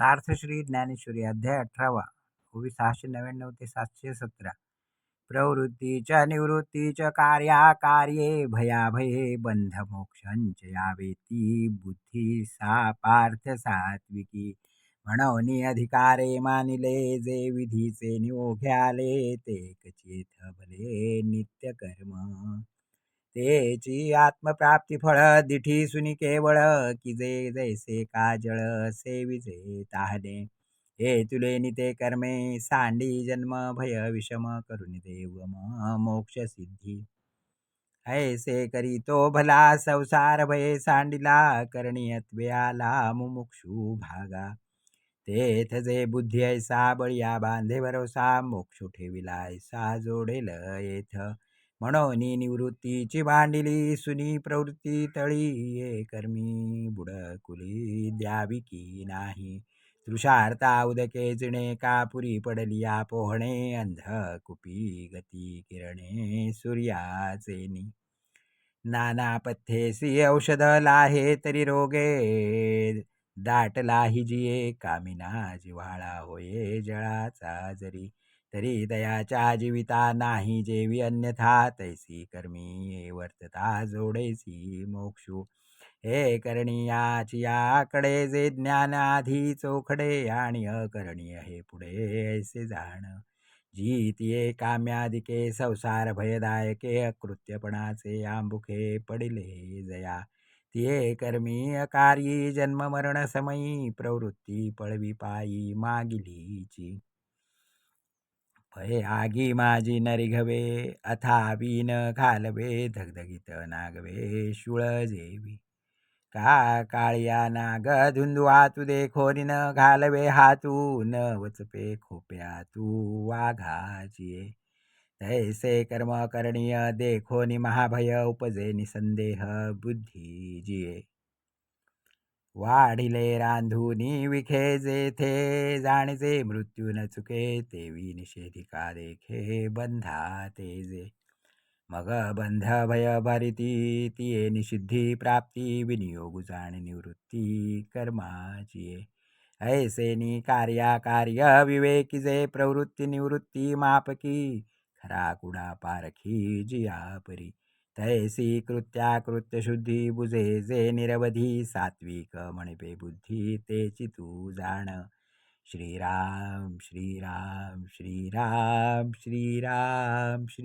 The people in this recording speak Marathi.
तार्थश्री ज्ञानेश्वरी अध्याय अठरावा ओवी सहाशे नव्याण्णव ते सातशे सतरा. प्रवृत्तीच्या निवृत्तीच्या कार्याकार्ये भयाभये बंधमोक्षंच यावेती बुद्धी सा पार्थ सात्विकी. म्हणून अधिकारे मानिले जे विधीचे निओघ्याले ते कचित भले नित्य कर्म तेची आत्मप्राप्ती फळ दिठी सुनी केवळ की जे जैसे काजळ सेविजे ताहने हे तुले निते कर्मे सांडी जन्म भय विषम करुणी देव मोक्ष सिद्धी. ऐसे करी तो भला संसार भय सांडिला करणीयत्वे आला मुमुक्षु भागा. तेथ जे बुद्धी ऐसा बळिया बांधे भरोसा मोक्ष ठेविला ऐसा जोडेल येथ. म्हणून निवृत्तीची भांडिली सुनी प्रवृत्ती तळी ये कर्मी बुडकुली द्यावी की नाही? तृषार्ता उदके जिणे कापुरी पडलिया पोहणे अंध कुपी गती किरणे सूर्याचेनी नाना पथ्येसी औषध लाहे तरी रोगे दाटलाही जिये कामिना जिव्हाळा होये जळाचा जरी. तरी दयाच्या जीविता नाही जेवी अन्यथा तैसी कर्मी वर्तता जोडेसी मोक्षू। हे करणीयाची याकडे जे ज्ञान आधी चोखडे आणि अकरणीय हे पुढे ऐसे जाण। जीतिये काम्यादिके संसार भयदायके अकृत्यपणाचे आंबुखे पडिले जया। तिये कर्मी अकारी जन्म मरण समयी प्रवृत्ती पळवी पायी मागिलीची। भय आगी माझी नरिघवे अथावी न घालवे धगधगीत नागवे शुळ जेवी. का काळ्या नाग धुंदुआ तू देखो न घालवे हातू न वचपे खोप्या तू वाघाची तैसे कर्म करणीय देखो नि महाभय उपजे निसंदेह बुद्धी जिये वाढिले रांधुनी विखे जेथे जाणजे मृत्यू न चुके तेवी निषेधिका देखे बंधा तेजे मग बंध भय भरिती तिये निषिद्धी प्राप्ती विनियोग जाण निवृत्ती कर्माची ऐसे नि कार्या कार्य विवेकी जे प्रवृत्ती निवृत्ती मापकी खरा कुडा पारखी जिया परी तैसी कृत्या कृत्य शुद्धी बुजे जे निरवधी सात्विक म्हणिपे बुद्धी तेची तू जाण। श्रीराम श्रीराम श्रीराम श्रीराम श्री